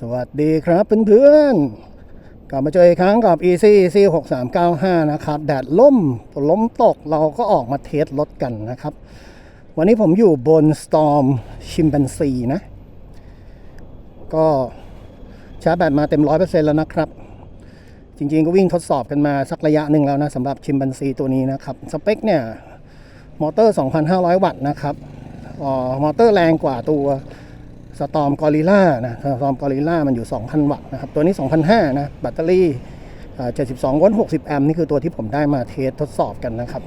สวัสดีครับเพื่อนๆกลับมาเจออีกครั้งกับ Easy Easy 6395 นะครับ แดดล่มฝนล้มตกเราก็ออกมาเทสรถกันนะครับ วันนี้ผมอยู่บน Storm Chimpanzee นะ ก็ชาร์จแบตมาเต็ม 100%แล้วนะครับ จริงๆก็วิ่งทดสอบกันมาสักระยะหนึ่งแล้วนะสำหรับ Chimpanzee ตัวนี้นะครับ สเปคเนี่ย มอเตอร์ 2,500 วัตต์นะครับอ๋อมอเตอร์แรงกว่าตัว สตอมกอริล่านะสตอมกอริล่ามันอยู่ 2,000 วัตต์นะครับ ตัวนี้ 2,500นะแบตเตอรี่72โวลต์60 แอมป์นี่คือตัวที่ผมได้มาเทสทดสอบกันนะครับ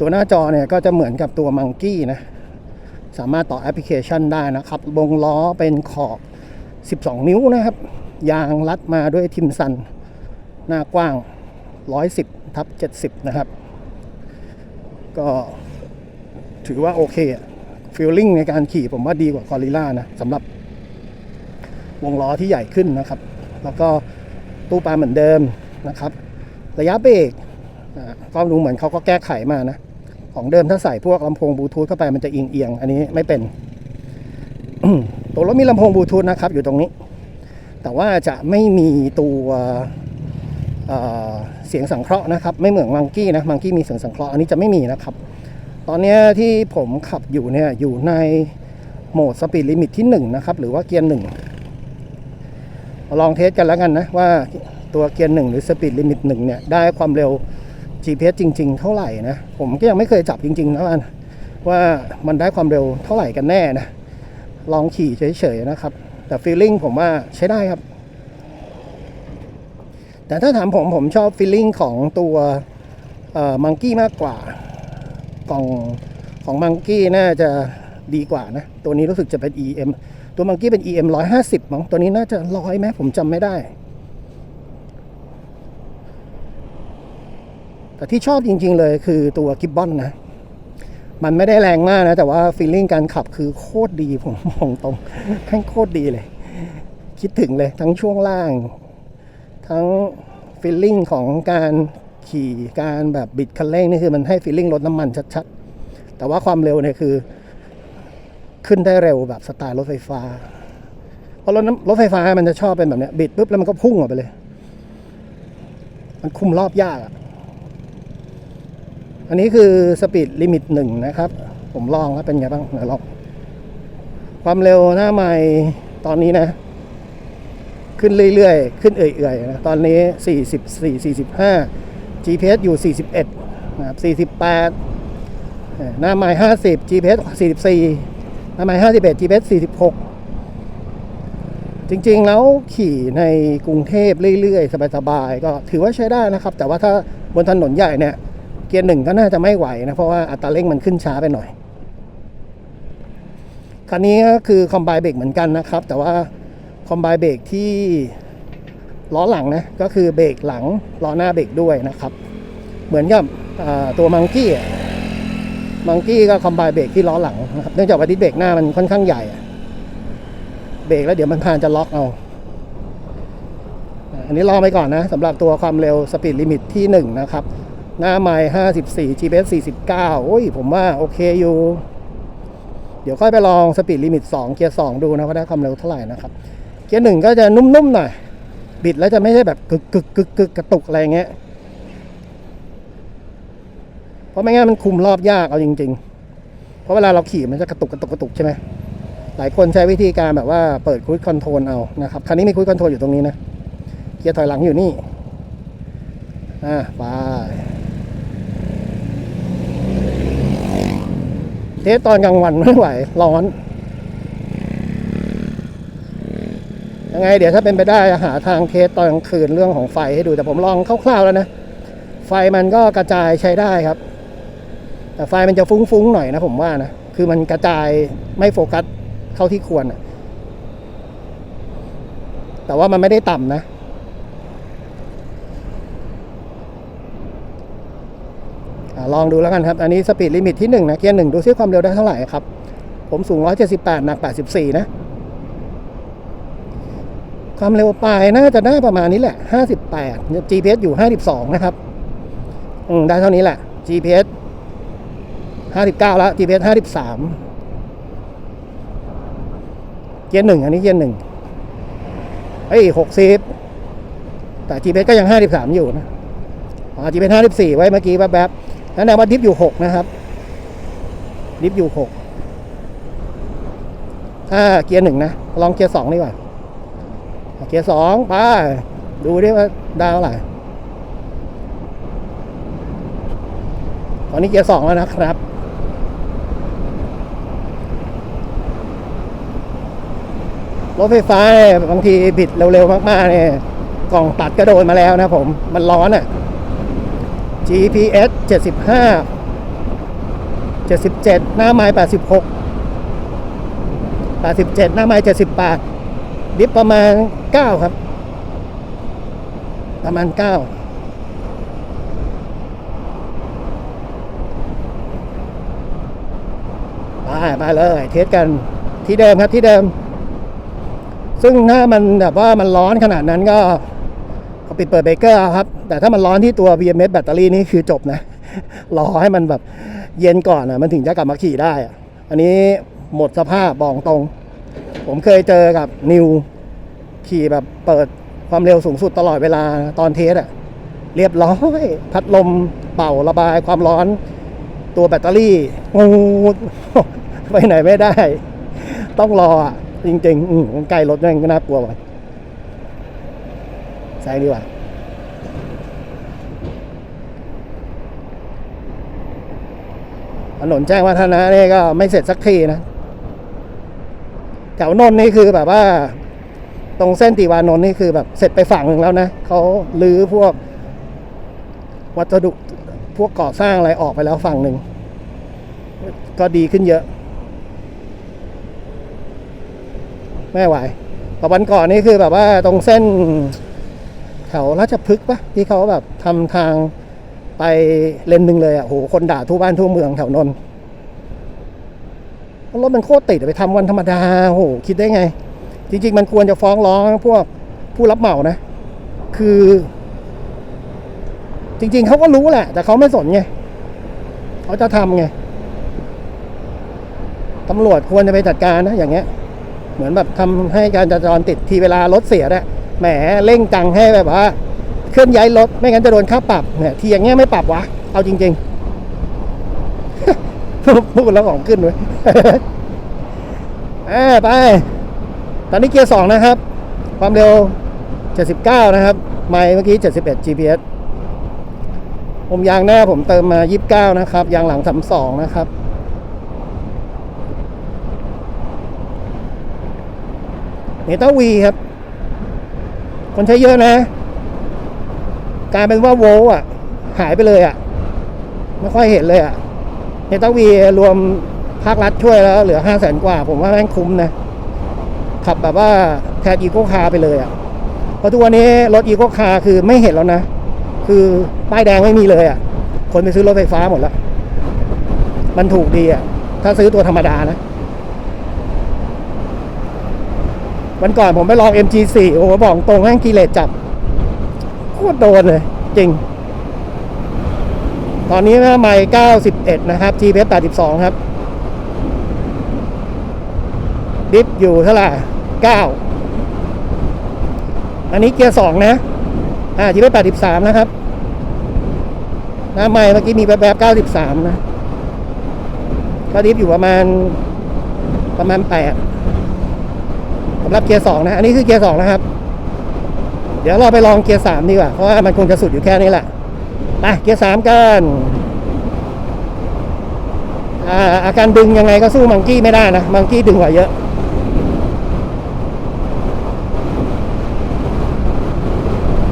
ตัวหน้าจอเนี่ยก็จะเหมือนกับตัวมังกี้นะ สามารถต่อแอปพลิเคชันได้นะครับวงล้อเป็นขอบ 12 นิ้วนะครับ ยางรัดมาด้วยทิมซัน หน้ากว้าง 110ทับ70 นะครับ ก็ถือว่าโอเคอะ ฟีลลิ่งในการขี่ผมว่าดีกว่ากอริล่านะสำหรับวงล้อที่ใหญ่ขึ้นนะครับ แล้วก็ตู้ปลาเหมือนเดิมนะครับ ระยะเบรกอ่าก็ดูเหมือนเขาก็แก้ไขมานะ ของเดิมถ้าใส่พวกลำโพงบลูทูธเข้าไปมันจะเอียงเอียง อันนี้ไม่เป็นตัวรถมีลำโพงบลูทูธนะครับ อยู่ตรงนี้ แต่ว่าจะไม่มีตัวเสียงสังเคราะห์นะครับ ไม่เหมือนมังกี้นะมังกี้มีเสียงสังเคราะห์อันนี้จะไม่มีนะครับ ตอนนี้ที่ผมขับอยู่เนี่ยอยู่ในโหมดสปีดลิมิตที่1นะครับ หรือว่าเกียร์หนึ่งลองเทสกันแล้วกันนะว่าตัวเกียร์หนึ่งหรือสปีดลิมิตหนึ่งเนี่ยได้ความเร็ว GPS จริง ๆ เท่าไหร่นะผมก็ยังไม่เคยจับจริงๆนะว่าว่ามันได้ความเร็วเท่าไหร่กันแน่นะลองขี่เฉยๆนะครับ แต่ฟีลลิ่งผมว่าใช้ได้ครับ แต่ถ้าถามผมผมชอบฟีลลิ่งของตัวมังกี้มากกว่า กล่องของมังกี้น่าจะดีกว่านะ ตัวนี้รู้สึกจะเป็น EM ตัวมังกี้เป็น EM 150มั้งตัวนี้น่าจะร้อยไหมผมจำไม่ได้ แต่ที่ชอบจริงๆเลยคือตัวกิบบอนนะ มันไม่ได้แรงมากนะ แต่ว่าฟีลลิ่งการขับคือโคตรดีผมมองตรงทั้งโคตรดีเลย คิดถึงเลยทั้งช่วงล่าง ทั้งฟีลลิ่งของการ ขี่การแบบบิดคันเร่งนี่คือมันให้ฟีลลิ่งรถน้ำมันชัดๆ แต่ว่าความเร็วเนี่ยคือ ขึ้นได้เร็วแบบสไตล์รถไฟฟ้า เพราะรถน้ำรถไฟฟ้ามันจะชอบเป็นแบบเนี้ยบิดปุ๊บแล้วมันก็พุ่งออกไปเลย มันคุมรอบยากอะอันนี้คือสปีดลิมิตหนึ่งนะครับ ผมลองแล้วเป็นไงบ้างเดี๋ยวลองความเร็วหน้าไม่ตอนนี้นะ ขึ้นเรื่อยๆ ขึ้นเอื่อยๆนะตอนนี้ 44 45 GPS อยู่ 41นะครับ48 หน้าไม้50 GPS 44 หน้าไม้51 GPS 46 จริงๆแล้วขี่ในกรุงเทพเรื่อยๆ สบายๆ ก็ถือว่าใช้ได้นะครับ แต่ว่าถ้าบนถนนใหญ่เนี่ย เกียร์หนึ่งก็น่าจะไม่ไหวนะ เพราะว่าอัตราเร่งมันขึ้นช้าไปหน่อย คันนี้ก็คือคอมไบเบรกเหมือนกันนะครับ แต่ว่าคอมไบเบรกที่ ล้อหลังนะก็คือเบรกหลังล้อหน้าเบรกด้วยนะครับ เหมือนกับตัวมังกี้มังกี้ก็คอมไบเบรกที่ล้อหลังนะครับเนื่องจากว่าดิสเบรกหน้ามันค่อนข้างใหญ่เบรกแล้วเดี๋ยวมันพานจะล็อกเอา อันนี้ลองไปก่อนนะสำหรับตัวความเร็วสปีดลิมิตที่ 1 นะครับ หน้าไมล์54 GPS 49 โอ้ย ผมว่าโอเคอยู่ เดี๋ยวค่อยไปลองสปีดลิมิต 2 เกียร์ 2 ดูนะว่าได้ความเร็วเท่าไหร่นะครับ เกียร์ 1 ก็จะนุ่มๆหน่อย บิดแล้วจะไม่ใช่แบบกึกกึกกึกกึกกระตุกอะไรเงี้ย เพราะไม่งั้นมันคุมรอบยากเอาจริง ๆ เพราะเวลาเราขี่มันจะกระตุกกระตุกกระตุกใช่ไหมหลายคนใช้วิธีการแบบว่าเปิดค u ู e คอนโทรลเอานะครับคันนี้มีค u ู e คอนโทรลอยู่ตรงนี้นะเกียร์ถอยหลังอยู่นี่อ่าไปเทสตอนกลางวันไม่ไหวร้อน ยังไงเดี๋ยวถ้าเป็นไปได้หาทางเทสตอนกลางคืนเรื่องของไฟให้ดูแต่ผมลองคร่าวๆแล้วนะ ไฟมันก็กระจายใช้ได้ครับ แต่ไฟมันจะฟุ้งๆหน่อยนะผมว่านะคือมันกระจายไม่โฟกัสเข้าที่ควรแต่ว่ามันไม่ได้ต่ำนะอลองดูแล้วกันครับ อันนี้สปีดลิมิตที่1นะเกียร์หนึ่งดูซิความเร็วได้เท่าไหร่ครับ ผมสูง 178 หนัก 84 นะ ความเร็วปลายน่าจะได้ประมาณนี้แหละ 58 GPS อยู่ 52 นะครับ อืมได้เท่านี้แหละ GPS 59 แล้ว GPS 53 เกียร์หนึ่งอันนี้เกียร์หนึ่งเอ้ยหกสิบแต่ GPS ก็ยังห้าสิบสามอยู่นะอ๋อ GPS ห้าสิบสี่ไว้เมื่อกี้แป๊บๆนั่นแปลว่าดิฟอยู่หกนะครับ ดิฟอยู่หกถ้าเกียร์หนึ่งนะ ลองเกียร์สองดีกว่า เกียร์สองไป ดูดิว่าดาวเท่าไหร่ตอนนี้เกียร์สองแล้วนะครับรถไฟฟ้าเนี่ยบางทีบิดเร็วๆมากๆเนี่ยกล่องตัดก็โดนมาแล้วนะผม มันร้อนอะ่ะ GPS 75 77 หน้าไม้86 87 หน้าไม้78 ดิฟประมาณ 9 ครับ ประมาณ 9 ไปไปเลย เทสกันที่เดิมครับที่เดิม ซึ่งถ้ามันแบบว่ามันร้อนขนาดนั้นก็ปิดเปิดเบรกเกอร์ครับ แต่ถ้ามันร้อนที่ตัว VMS แบตเตอรี่นี่คือจบนะ รอให้มันแบบเย็นก่อนอะ มันถึงจะกลับมาขี่ได้อะอันนี้หมดสภาพบอกตรง ผมเคยเจอกับนิวขี่แบบเปิดความเร็วสูงสุดตลอดเวลาตอนเทสอะเรียบร้อย พัดลมเป่าระบายความร้อน ตัวแบตเตอรี่งูไปไหนไม่ได้ ต้องรออะ จริงๆอมใกล้รถนั่นก็น่ากลัวว่ะแซงดีกว่าถนนแจ้งวัฒนะนี่ก็ไม่เสร็จสักทีนะ แถวนนนี่คือแบบว่า ตรงเส้นติวานนนี่คือแบบเสร็จไปฝั่งหนึ่งแล้วนะเขาลื้อพวก วัสดุพวกก่อสร้างอะไรออกไปแล้วฝั่งหนึ่งก็ดีขึ้นเยอะไม่ไหวแต่วันก่อนนี่คือแบบว่าตรงเส้นแถวราชพฤกษ์ปะที่เขาแบบทำทางไปเลนหนึ่งเลยอะโหคนด่าทั่วบ้านทั่วเมืองแถวนนท์ รถมันโคตรติดไปทำวันธรรมดาโหคิดได้ไง จริง ๆ มันควรจะฟ้องร้องพวกผู้รับเหมานะ คือ จริง ๆเขาก็รู้แหละ แต่เขาไม่สนไงเขาจะทำไงตำรวจควรจะไปจัดการนะอย่างเงี้ย เหมือนแบบทำให้การจราจรติดทีเวลารถเสียเนี่ยแหมเร่งจังให้แบบว่าเคลื่อนย้ายรถไม่งั้นจะโดนค่าปรับเนี่ยทีอย่างเงี้ยไม่ปรับวะเอาจริง ๆ พูดแล้วของขึ้นเว้ยอ่าไป ตอนนี้เกียร์สองนะครับ ความเร็ว 79 นะครับ ไมล์เมื่อกี้ 71 GPS ผมยางหน้าผมเติมมา 29 นะครับ ยางหลัง 32 นะครับเนต้าวีครับ คนใช้เยอะนะกลายเป็นว่าโวอะ หายไปเลยอะ ไม่ค่อยเห็นเลยอะ เนต้าวีรวมภาครัฐช่วยแล้วเหลือห้าแสนกว่า ผมว่าแม่งคุ้มนะ ขับแบบว่าแทนอีโคคาร์ไปเลยอะเพราะทุกวันนี้รถอีโคคาร์คือไม่เห็นแล้วนะ คือป้ายแดงไม่มีเลยอะ คนไปซื้อรถไฟฟ้าหมดแล้ว มันถูกดีอะ ถ้าซื้อตัวธรรมดานะวันก่อนผมไปลอง MG4 โอ้โหบอกตรงแม่งกิเลสจับโคตรโดนเลย จริง ตอนนี้นะไมล์91 นะครับ GPS 82 ครับดิฟอยู่เท่าไหร่9อันนี้เกียร์2นะ อ่า GPS 83 นะครับหน้าไมล์เมื่อกี้มีแบบแบบ93 นะก็ดิฟอยู่ประมาณประมาณ 8สำหรับเกียร์สองนะ อันนี้คือเกียร์สองนะครับ เดี๋ยวเราไปลองเกียร์สามดีกว่า เพราะว่ามันคงจะสุดอยู่แค่นี้แหละ ไปเกียร์สามกันอาการดึงยังไงก็สู้มังกี้ไม่ได้นะ มังกี้ดึงกว่าเยอะ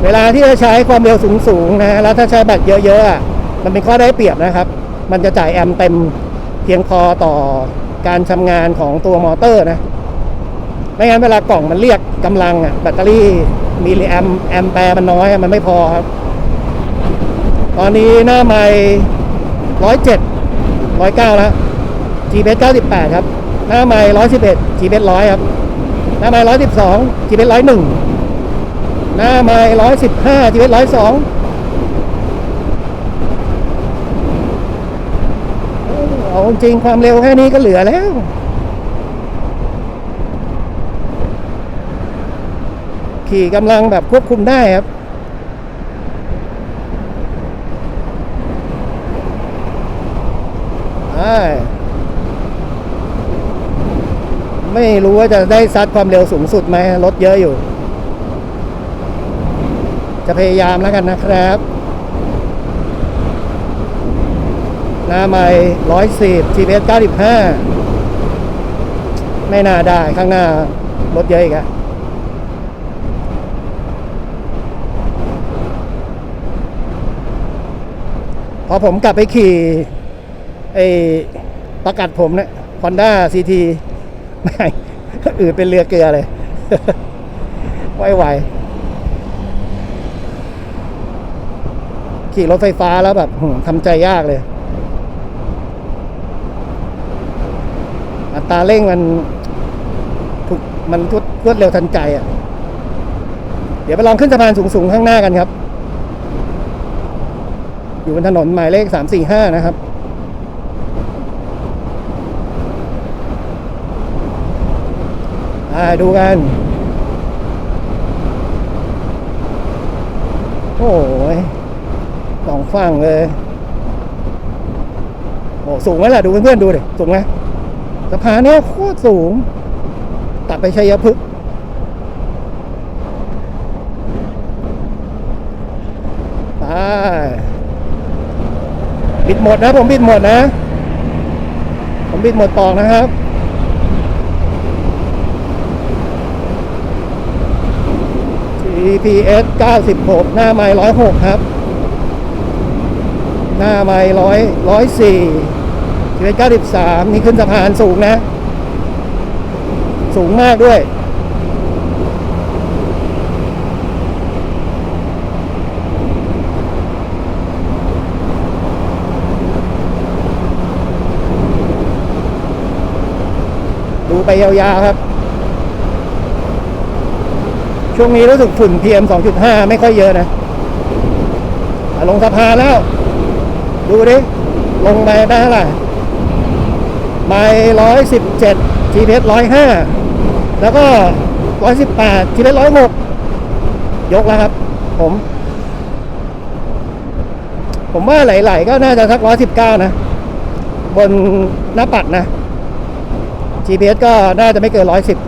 เวลาที่จะใช้ความเร็วสูงๆนะแล้วถ้าใช้แบตเยอะๆมันเป็นข้อได้เปรียบนะครับ มันจะจ่ายแอมป์เต็มเพียงพอต่อการทำงานของตัวมอเตอร์นะ ไม่งั้นเวลากล่องมันเรียกกำลังอะแบตเตอรี่มิลลิแอมแอมแปร์มันน้อยมันไม่พอครับ ตอนนี้หน้าไมร้อยเจ็ดร้อยเก้าแล้ว G เบสเก้าสิบแปดครับ หน้าไมร้อยสิบเอ็ด G เบสร้อยครับ หน้าไมร้อยสิบสอง G เบสร้อยหนึ่งหน้าไมร้อยสิบห้า G เบสร้อยสองเอาจริงความเร็วแค่นี้ก็เหลือแล้วขี่กำลังแบบควบคุมได้ครับ ใช่ไม่ รู้ว่าจะได้ซัดความเร็วสูงสุดไหมรถเยอะอยู่ จะพยายามแล้วกันนะครับ หน้าไม่ร้อยสิบ GPS เก้าสิบห้าไม่น่าได้ข้างหน้ารถเยอะอีกอะพอผมกลับไปขี่ไอ้ประกัดผมเนี่ย Honda CT ไม่อืดเป็นเรือเกลือเลยไม่ไหวขี่รถไฟฟ้าแล้วแบบทำใจยากเลย อัตราเร่งมันถูกมันรวดรวดเร็วทันใจอะ เดี๋ยวไปลองขึ้นสะพานสูงๆข้างหน้ากันครับ อยู่บนถนนหมายเลขสามสี่ห้านะครับ อ่าดูกัน โอ้ยสองฝั่งเลยโอ้สูงไหมล่ะ ดูเพื่อนๆดูดิสูงไหมสะพานเนี้ยโคตรสูง ตัดไปชัยพฤกษ์ไปบิดหมดนะ ผมบิดหมดนะ ผมบิดหมดปอกนะครับ GPS 96 หน้าไม้106 ครับ หน้าไม้ร้อยร้อยสี่ GPS 93 นี่ขึ้นสะพานสูงนะ สูงมากด้วย ดูไปยาวๆครับ ช่วงนี้รู้สึกฝุ่น PM 2.5 ไม่ค่อยเยอะนะ ลงสะพานแล้ว ดูดิ ลงไปได้เท่าไหร่ไม่ร้อยสิบเจ็ด GPS ร้อยห้าแล้วก็ร้อยสิบแปด GPS ร้อยหกยกแล้วครับ ผม ผมว่าไหลๆก็น่าจะสักร้อยสิบเก้านะ บนหน้าปัดนะ GPS ก็น่าจะไม่เกินร้อยสิบ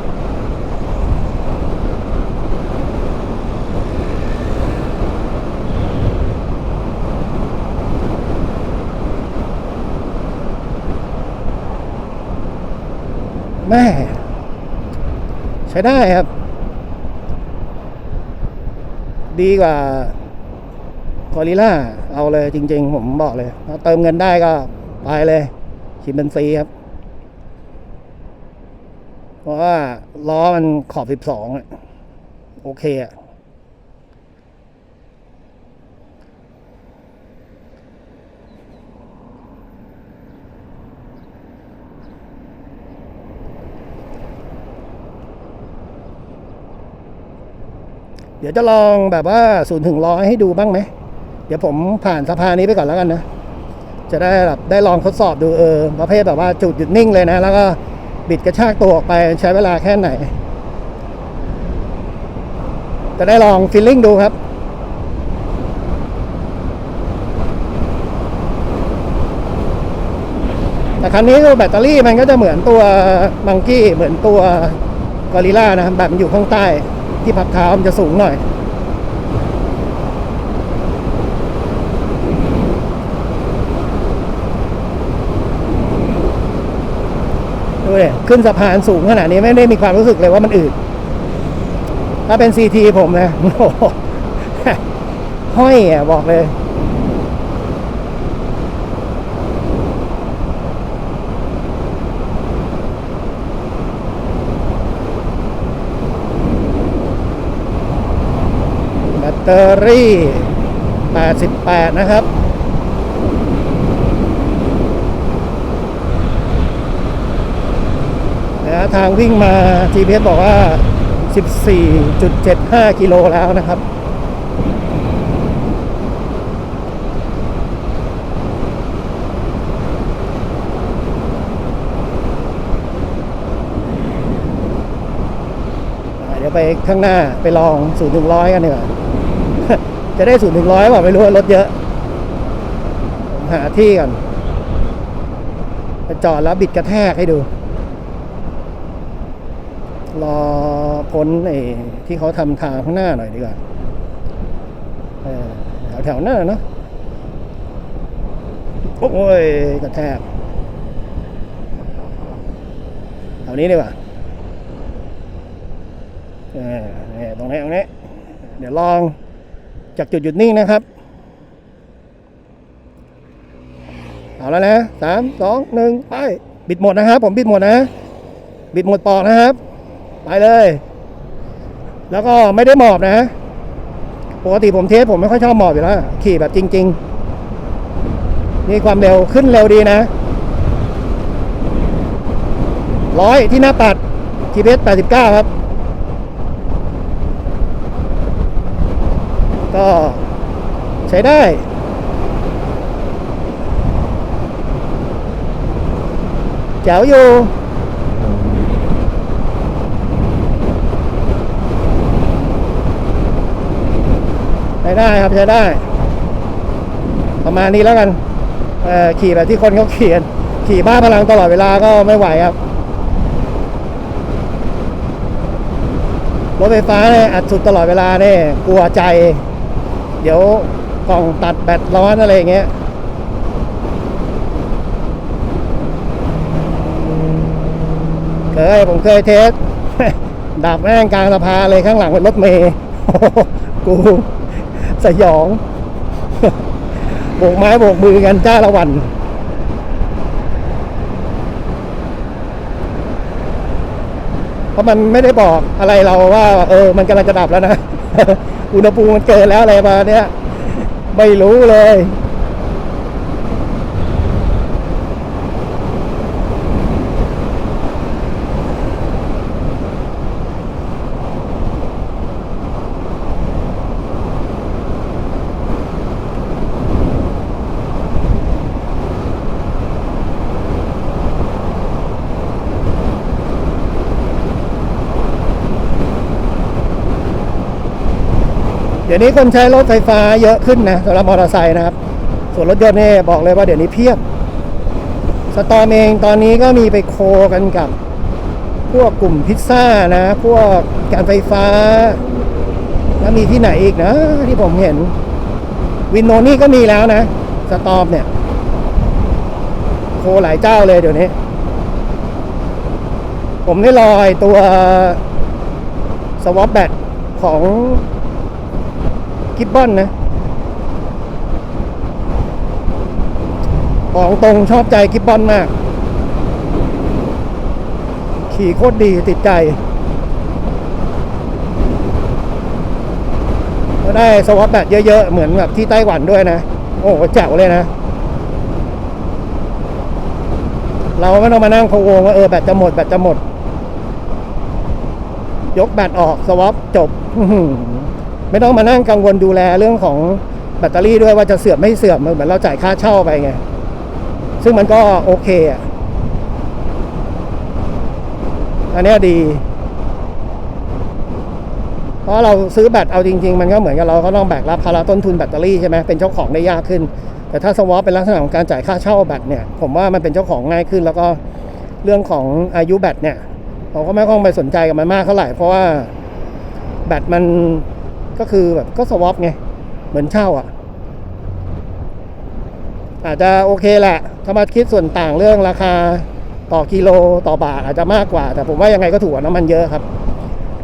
แม่ใช้ได้ครับ ดีกว่ากอริล่าเอาเลยจริง ๆ ผมบอกเลยถ้าเติมเงินได้ก็ไปเลยชิมเป็นซีครับ เพราะว่าล้อมันขอบสิบสองโอเคอะ ดี๋ยวจะลองแบบว่าศูนย์ถึงร้อยให้ดูบ้างไหม เดี๋ยวผมผ่านสะพานนี้ไปก่อนแล้วกันนะ จะได้แบบได้ลองทดสอบดูเออประเภทแบบว่าจุดหยุดนิ่งเลยนะ แล้วก็บิดกระชากตัวออกไปใช้เวลาแค่ไหน จะได้ลองฟีลลิ่งดูครับแต่ครั้นี้แบตเตอรี่มันก็จะเหมือนตัวมังกี้เหมือนตัวกอริล่านะครับแบบมันอยู่ข้างใต้ ที่พักเท้ามันจะสูงหน่อย ดูเลยขึ้นสะพานสูงขนาดนี้ไม่ได้มีความรู้สึกเลยว่ามันอืดถ้าเป็นซีทีผมนะโอ้โหห้อยอะบอกเลย แบ ตเตอรี่ 88 นะครับ นะทางวิ่งมา GPS บอกว่า 14.75 กิโลแล้วนะครับเดี๋ยวไปข้างหน้าไปลองศูนย์ถึงร้อยกันดีกว่า จะได้ศูนย์ถึงร้อยเปล่าไม่รู้รถเยอะผมหาที่ก่อนจอดแล้วบิดกระแทกให้ดู รอพ้นไอ้ที่เขาทำทางข้างหน้าหน่อยดีกว่าแถวแถวๆหน้าเนาะโอ้ยกระแทกแถวนี้ดีกว่าเออเนี่ยตรงนี้ตรงนี้ เดี๋ยวลอง จากจุดหยุดนิ่งนะครับ เอาแล้วนะสามสองหนึ่งไปบิดหมดนะครับ ผมบิดหมดนะ บิดหมดปอกนะครับ ไปเลย แล้วก็ไม่ได้หมอบนะปกติผมเทสผมไม่ค่อยชอบหมอบอยู่แล้วขี่แบบจริง ๆ นี่ความเร็วขึ้นเร็วดีนะร้อยที่หน้าปัด GPS 89 ครับ ก็ใช้ได้แจ๋วอยู่ใช้ได้ครับใช้ได้ ประมาณนี้แล้วกันขี่แบบที่คนเขาเขียน ขี่บ้าพลังตลอดเวลาก็ไม่ไหวครับรถไฟฟ้าเนี่ยอัดสุดตลอดเวลาเนี่ยกลัวใจ เดี๋ยวกล่องตัดแบตร้อนอะไรอย่างเงี้ยเคยผมเคยเทสดับแม่งกลางสะพานเลยข้างหลังเป็นรถเมย์กูสยองโบกไม้โบกมือกันจ้าละวันเพราะมันไม่ได้บอกอะไรเราว่า เออ มันกำลังจะดับแล้วนะ อุณหภูมิมันเกินแล้วอะไรมาเนี้ยไม่รู้เลย เดี๋ยวนี้คนใช้รถไฟฟ้าเยอะขึ้นนะสำหรับมอเตอร์ไซค์นะครับ ส่วนรถยนต์เนี่ยบอกเลยว่าเดี๋ยวนี้เพียบ สตอร์มเองตอนนี้ก็มีไปโคกันกับ พวกกลุ่มพิซซ่านะ พวกการไฟฟ้า แล้วมีที่ไหนอีกนะ ที่ผมเห็น วินโนนี่ก็มีแล้วนะ สตอมเนี่ย โคหลายเจ้าเลยเดี๋ยวนี้ ผมได้ลอยตัวสวอปแบตของ กิบบอนนะของตรงชอบใจกิบบอนมาก ขี่โคตรดีติดใจ ก็ได้สวอปแบตเยอะๆ เหมือนแบบที่ไต้หวันด้วยนะ โอ้โหแจ๋วเลยนะ เราไม่ต้องมานั่งพะวงว่าเออแบตจะหมดแบตจะหมด ยกแบตออกสวอปจบ ไม่ต้องมานั่งกังวลดูแลเรื่องของแบตเตอรี่ด้วยว่าจะเสื่อมไม่เสื่อมเหมือนเราจ่ายค่าเช่าไปไง ซึ่งมันก็โอเคอะอันนี้ดี เพราะเราซื้อแบตเอาจริง ๆ มันก็เหมือนกับเราก็ต้องแบกรับภาระต้นทุนแบตเตอรี่ใช่ไหมเป็นเจ้าของได้ยากขึ้น แต่ถ้าสวอปเป็นลักษณะของการจ่ายค่าเช่าแบตเนี่ย ผมว่ามันเป็นเจ้าของง่ายขึ้น แล้วก็เรื่องของอายุแบตเนี่ยเราก็ไม่ต้องไปสนใจกับมันมากเท่าไหร่เพราะว่าแบตมัน ก็คือแบบก็สวอปไง เหมือนเช่าอะ อาจจะโอเคแหละถ้ามาคิดส่วนต่างเรื่องราคาต่อกิโลต่อบาทอาจจะมากกว่า แต่ผมว่ายังไงก็ถูกกว่าน้ำมันเยอะครับ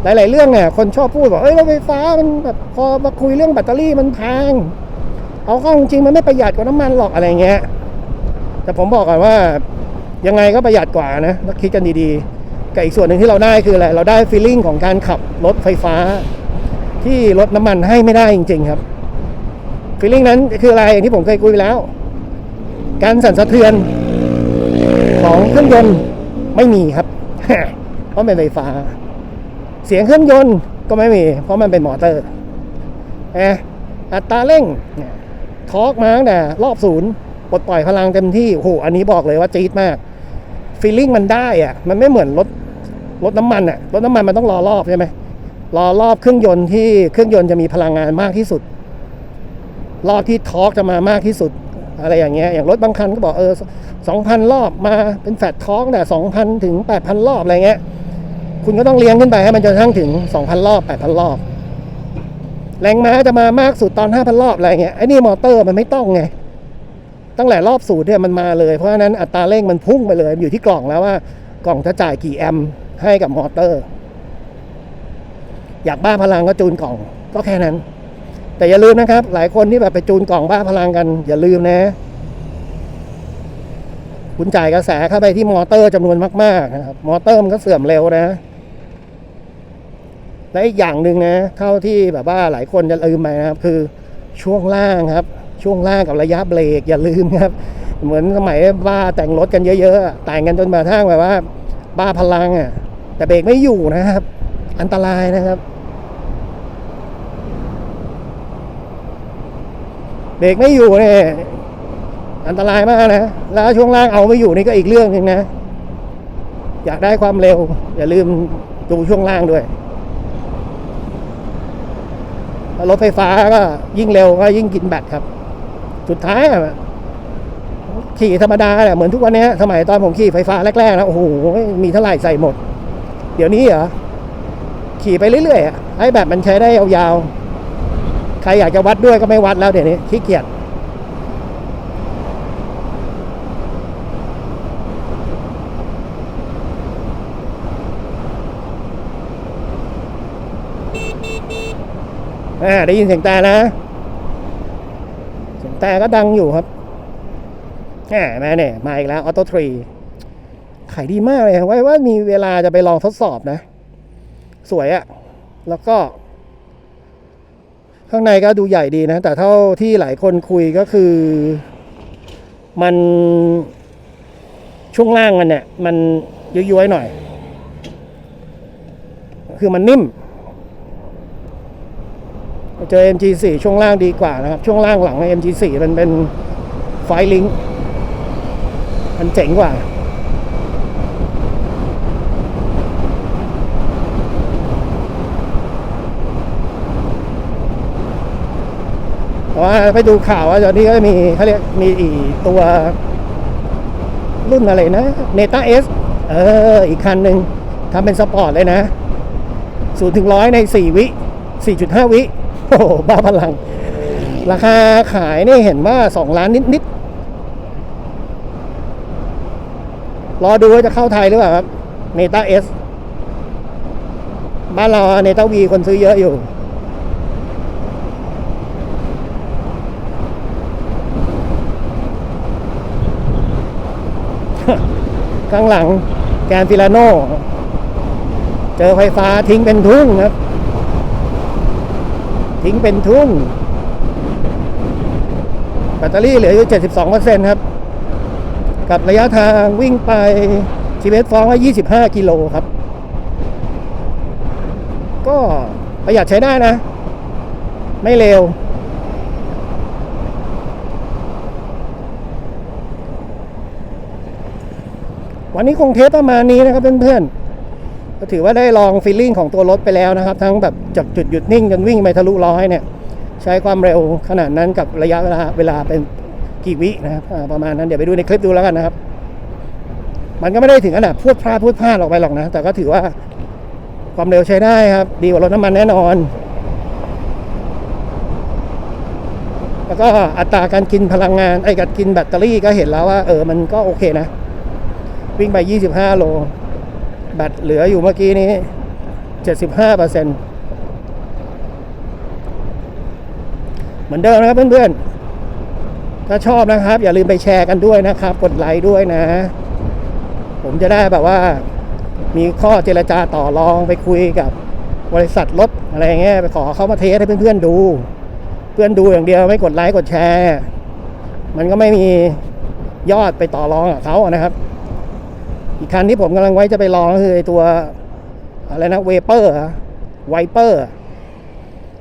หลาย ๆ เรื่องเนี่ยคนชอบพูดบอกเอ้ยรถไฟฟ้ามันแบบพอมาคุยเรื่องแบตเตอรี่มันแพงเอาเข้าจริงมันไม่ประหยัดกว่าน้ำมันหรอกอะไรเงี้ย แต่ผมบอกก่อนว่ายังไงก็ประหยัดกว่านะถ้าคิดกันดีๆกับอีกส่วนหนึ่งที่เราได้คืออะไรเราได้ฟีลลิ่งของการขับรถไฟฟ้า ที่รถน้ำมันให้ไม่ได้จริง ๆ ครับฟีลลิ่งนั้นคืออะไรอย่างที่ผมเคยคุยแล้ว การสั่นสะเทือนของเครื่องยนต์ไม่มีครับ เพราะเป็นไฟฟ้า เสียงเครื่องยนต์ก็ไม่มี เพราะมันเป็นมอเตอร์เอะอัตราเร่งทอร์กมาตั้งแต่รอบศูนย์ปลดปล่อยพลังเต็มที่โอ้โหอันนี้บอกเลยว่าจี๊ดมากฟีลลิ่งมันได้อะมันไม่เหมือนรถรถน้ำมันอะรถน้ำมันมันต้องรอรอบใช่ไหม รอรอบเครื่องยนต์ที่เครื่องยนต์จะมีพลังงานมากที่สุด รอบที่ทอร์กจะมามากที่สุด อะไรอย่างเงี้ยอย่างรถบางคันก็บอกเออสองพันรอบมาเป็นแฟลตทอร์กแต่สองพันถึงแปดพันรอบอะไรเงี้ย คุณก็ต้องเลี้ยงขึ้นไปให้มันจนทั่งถึงสองพันรอบแปดพันรอบ แรงม้าจะมามากสุดตอนห้าพันรอบอะไรเงี้ยไอ้นี่มอเตอร์มันไม่ต้องไงตั้งแต่รอบสูตรเนี่ยมันมาเลยเพราะฉะนั้นอัตราเร่งมันพุ่งไปเลยอยู่ที่กล่องแล้วว่ากล่องจะจ่ายกี่แอมป์ให้กับมอเตอร์ อยากบ้าพลังก็จูนกล่อง ก็แค่นั้น แต่อย่าลืมนะครับ หลายคนที่แบบไปจูนกล่องบ้าพลังกัน อย่าลืมนะ คุณจ่ายกระแสเข้าไปที่มอเตอร์จำนวนมากๆนะครับ มอเตอร์มันก็เสื่อมเร็วนะ และอีกอย่างหนึ่งนะเท่าที่แบบว่าหลายคนจะลืมไปนะครับ คือช่วงล่างครับ ช่วงล่างกับระยะเบรกอย่าลืมครับ เหมือนสมัยบ้าแต่งรถกันเยอะๆแต่งกันจนมาทั้งแบบว่า บ้าพลังอะแต่เบรกไม่อยู่นะครับ อันตรายนะครับ เบรกไม่อยู่เนี่ยอันตรายมากนะแล้วช่วงล่างเอาไม่อยู่นี่ก็อีกเรื่องหนึ่งนะ อยากได้ความเร็ว อย่าลืมดูช่วงล่างด้วยรถไฟฟ้าก็ยิ่งเร็วก็ยิ่งกินแบตครับ สุดท้ายขี่ธรรมดาแหละเหมือนทุกวันนี้สมัยตอนผมขี่ไฟฟ้าแรกๆนะโอ้โหมีเท่าไหร่ใส่หมด เดี๋ยวนี้เหรอขี่ไปเรื่อยๆอะให้แบตมันใช้ได้ยาวๆ ใครอยากจะวัดด้วยก็ไม่วัดแล้วเดี๋ยวนี้ขี้เกียจอ่าได้ยินเสียงแต่นะ เสียงแต่ก็ดังอยู่ครับแหมมาเนี่ยมาอีกแล้วออโต้ทรีขายดีมากเลยไว้ว่ามีเวลาจะไปลองทดสอบนะ สวยอะแล้วก็ ข้างในก็ดูใหญ่ดีนะ แต่เท่าที่หลายคนคุยก็คือ มันช่วงล่างมันเนี่ย มันย้วยๆหน่อย คือมันนิ่มเจอ MG4 ช่วงล่างดีกว่านะครับ ช่วงล่างหลัง MG4 มันเป็นไฟลิง มันเจ๋งกว่า แต่ว่าไปดูข่าวว่าตอนนี้ก็มีเขาเรียกมีอีตัว รุ่นอะไรนะเนต้าเอสเออ อีกคันหนึ่งทำเป็นสปอร์ตเลยนะศูนย์ถึงร้อยในสี่วิสี่จุดห้าวิโอ้โหบ้าพลัง ราคาขายนี่เห็นว่าสองล้านนิดๆ รอดูว่าจะเข้าไทยหรือเปล่าครับเนต้าเอสบ้านเราเนต้าวีคนซื้อเยอะอยู่ ข้างหลังแกนฟิลาโนเจอไฟฟ้าทิ้งเป็นทุ่งครับ ทิ้งเป็นทุ่ง แบตเตอรี่เหลืออยู่ 72%ครับ กับระยะทางวิ่งไปชีเวสฟองว่า 25 กิโลครับ ก็ประหยัดใช้ได้นะ ไม่เร็ว วันนี้คงเทสประมาณนี้นะครับเพื่อนๆก็ถือว่าได้ลองฟีลลิ่งของตัวรถไปแล้วนะครับ ทั้งแบบจากจุดหยุดนิ่งจนวิ่งไปทะลุร้อยเนี่ย ใช้ความเร็วขนาดนั้นกับระยะเวลาเวลาเป็นกี่วินะครับประมาณนั้นเดี๋ยวไปดูในคลิปดูแล้วกันนะครับ มันก็ไม่ได้ถึงขนาดพูดพลาดพูดพลาดออกไปหรอกนะ แต่ก็ถือว่าความเร็วใช้ได้ครับ ดีกว่ารถน้ำมันแน่นอน แล้วก็อัตราการกินพลังงานไอ้การกินแบตเตอรี่ก็เห็นแล้วว่าเออมันก็โอเคนะ วิ่งไป 25 โล แบตเหลืออยู่เมื่อกี้นี้ 75เปอร์เซ็นต์เหมือนเดิมนะครับเพื่อนๆ ถ้าชอบนะครับ อย่าลืมไปแชร์กันด้วยนะครับ กดไลค์ด้วยนะ ผมจะได้แบบว่า มีข้อเจรจาต่อรองไปคุยกับบริษัทรถอะไรเงี้ยไปขอเขามาเทสให้เพื่อนๆดู เพื่อนดูอย่างเดียวไม่กดไลค์กดแชร์ มันก็ไม่มียอดไปต่อรองกับเขานะครับ อีกคันที่ผมกำลังไว้จะไปลองก็คือตัวอะไรนะเวเปอร์ไวเปอร์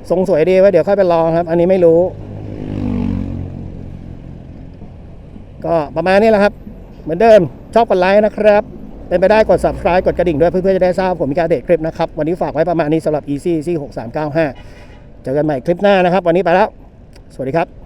ทรงสวยดีไว้เดี๋ยวค่อยไปลองครับ อันนี้ไม่รู้ ก็ประมาณนี้แหละครับ เหมือนเดิมชอบกดไลค์นะครับ เป็นไปได้กด subscribe กดกระดิ่งด้วยเพื่อจะได้ทราบผมมีการเดตคลิปนะครับ วันนี้ฝากไว้ประมาณนี้สำหรับ EC EC 6395 เจอกันใหม่คลิปหน้านะครับ วันนี้ไปแล้ว สวัสดีครับ